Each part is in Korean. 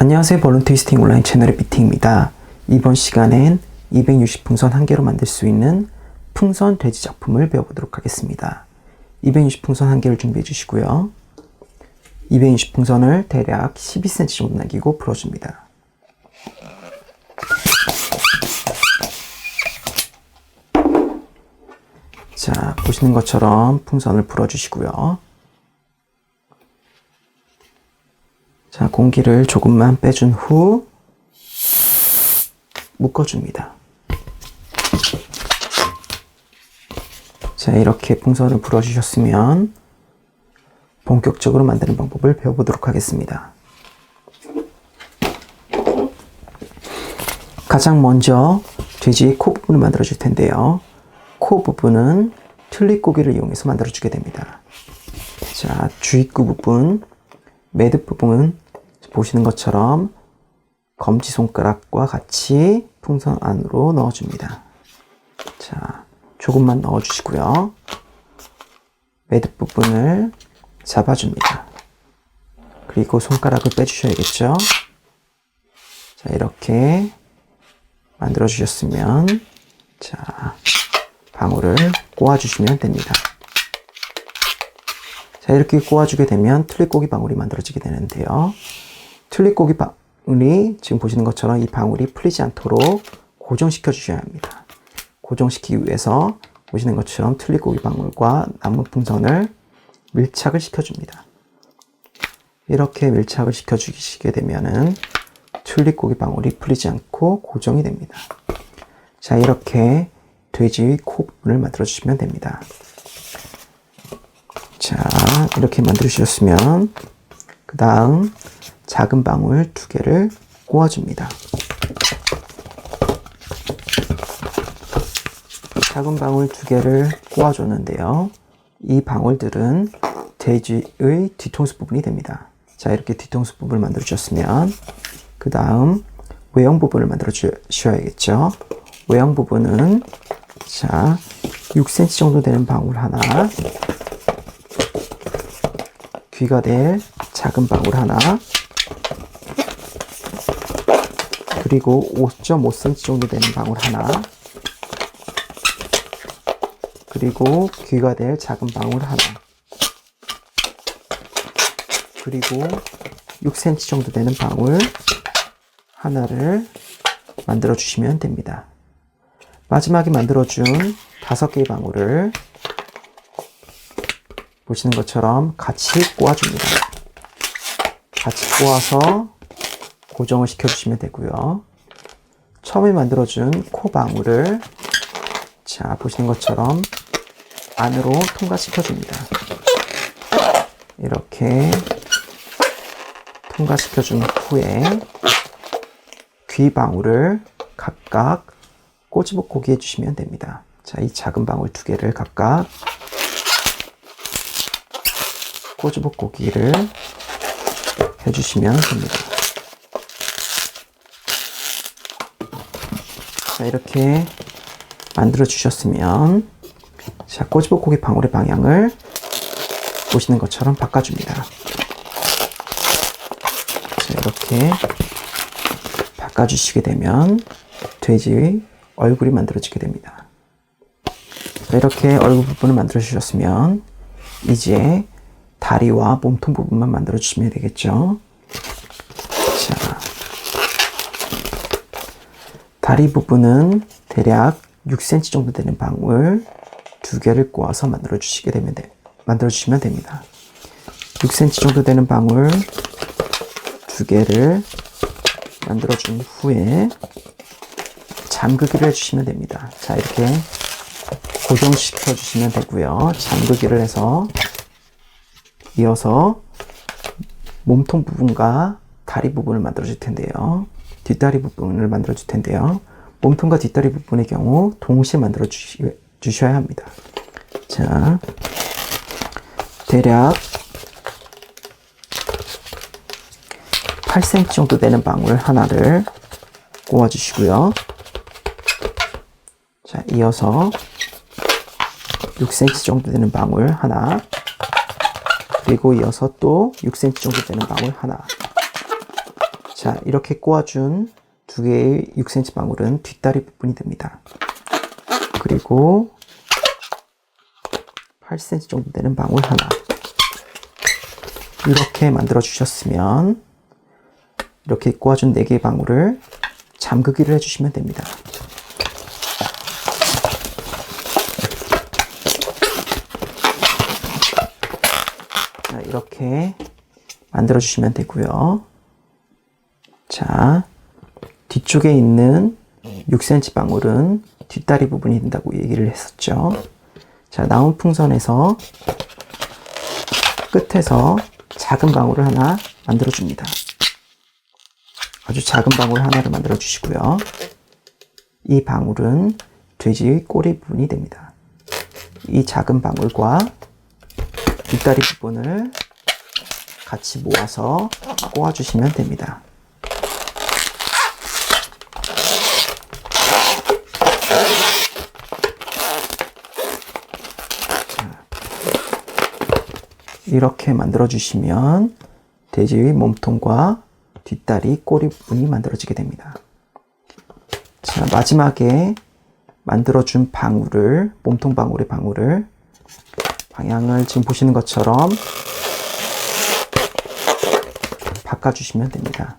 안녕하세요. 벌룬 트위스팅 온라인 채널의 비팅입니다. 이번 시간엔 260 풍선 한 개로 만들 수 있는 풍선 돼지 작품을 배워보도록 하겠습니다. 260 풍선 한 개를 준비해 주시고요. 260 풍선을 대략 12cm 정도 남기고 풀어줍니다. 자, 보시는 것처럼 풍선을 풀어주시고요. 자, 공기를 조금만 빼준 후 묶어줍니다. 자, 이렇게 풍선을 불어주셨으면 본격적으로 만드는 방법을 배워보도록 하겠습니다. 가장 먼저 돼지의 코 부분을 만들어 줄 텐데요. 코 부분은 틀니고기를 이용해서 만들어 주게 됩니다. 자, 주입구 부분, 매듭 부분은 보시는 것처럼 검지 손가락과 같이 풍선 안으로 넣어줍니다. 자, 조금만 넣어주시고요. 매듭 부분을 잡아줍니다. 그리고 손가락을 빼주셔야겠죠? 자, 이렇게 만들어주셨으면, 자, 방울을 꼬아주시면 됩니다. 자, 이렇게 꼬아주게 되면 틀리고기 방울이 만들어지게 되는데요. 틀리고기 방울이 지금 보시는 것처럼 이 방울이 풀리지 않도록 고정시켜 주셔야 합니다. 고정시키기 위해서 보시는 것처럼 틀리고기 방울과 나무 풍선을 밀착을 시켜줍니다. 이렇게 밀착을 시켜주시게 되면은 튤립고기 방울이 풀리지 않고 고정이 됩니다. 자, 이렇게 돼지 코 부분을 만들어 주시면 됩니다. 자, 이렇게 만들어 주셨으면 그 다음 작은 방울 두 개를 꼬아줍니다. 작은 방울 두 개를 꼬아줬는데요. 이 방울들은 돼지의 뒤통수 부분이 됩니다. 자, 이렇게 뒤통수 부분을 만들어 주셨으면 그 다음 외형 부분을 만들어 주셔야겠죠. 외형 부분은 자, 6cm 정도 되는 방울 하나 귀가 될 작은 방울 하나. 그리고 5.5cm 정도 되는 방울 하나. 그리고 귀가 될 작은 방울 하나. 그리고 6cm 정도 되는 방울 하나를 만들어 주시면 됩니다. 마지막에 만들어준 다섯 개의 방울을 보시는 것처럼 같이 꼬아줍니다. 같이 꼬아서 고정을 시켜주시면 되고요. 처음에 만들어준 코 방울을 자 보시는 것처럼 안으로 통과시켜줍니다. 이렇게 통과시켜준 후에 귀 방울을 각각 꼬집어 고기 해 주시면 됩니다. 자, 이 작은 방울 두 개를 각각 꼬집어 고기를 해주시면 됩니다. 자, 이렇게 만들어 주셨으면 자, 꼬집어 고기 방울의 방향을 보시는 것처럼 바꿔줍니다. 자, 이렇게 바꿔주시게 되면 돼지 얼굴이 만들어지게 됩니다. 자, 이렇게 얼굴 부분을 만들어 주셨으면 이제 다리와 몸통 부분만 만들어 주시면 되겠죠. 자, 다리 부분은 대략 6cm 정도 되는 방울 두 개를 꼬아서 만들어 주시게 되면 돼, 만들어 주시면 됩니다. 6cm 정도 되는 방울 두 개를 만들어 준 후에 잠그기를 해주시면 됩니다. 자, 이렇게 고정시켜 주시면 되고요. 잠그기를 해서 이어서 몸통 부분과 다리 부분을 만들어 줄 텐데요. 뒷다리 부분을 만들어 줄 텐데요. 몸통과 뒷다리 부분의 경우 동시에 만들어 주셔야 합니다. 자, 대략 8cm 정도 되는 방울 하나를 꼬아 주시고요. 자, 이어서 6cm 정도 되는 방울 하나, 그리고 이어서 또 6cm 정도 되는 방울 하나. 자, 이렇게 꼬아준 두 개의 6cm 방울은 뒷다리 부분이 됩니다. 그리고 8cm 정도 되는 방울 하나. 이렇게 만들어 주셨으면 이렇게 꼬아준 4개의 방울을 잠그기를 해주시면 됩니다. 자, 이렇게 만들어 주시면 되고요. 자, 뒤쪽에 있는 6cm 방울은 뒷다리 부분이 된다고 얘기를 했었죠. 자, 나온 풍선에서 끝에서 작은 방울을 하나 만들어 줍니다. 아주 작은 방울 하나를 만들어 주시고요. 이 방울은 돼지의 꼬리 부분이 됩니다. 이 작은 방울과 뒷다리 부분을 같이 모아서 꼬아주시면 됩니다. 이렇게 만들어 주시면 돼지의 몸통과 뒷다리 꼬리 부분이 만들어지게 됩니다. 자, 마지막에 만들어 준 방울을, 몸통 방울의 방울을 방향을 지금 보시는 것처럼 바꿔주시면 됩니다.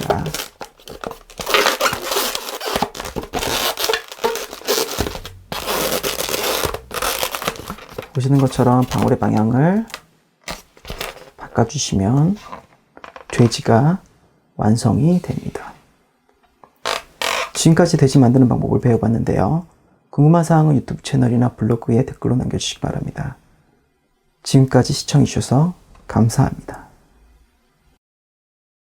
자, 보시는 것처럼 방울의 방향을 바꿔주시면 돼지가 완성이 됩니다. 지금까지 돼지 만드는 방법을 배워봤는데요. 궁금한 사항은 유튜브 채널이나 블로그에 댓글로 남겨주시기 바랍니다. 지금까지 시청해주셔서 감사합니다.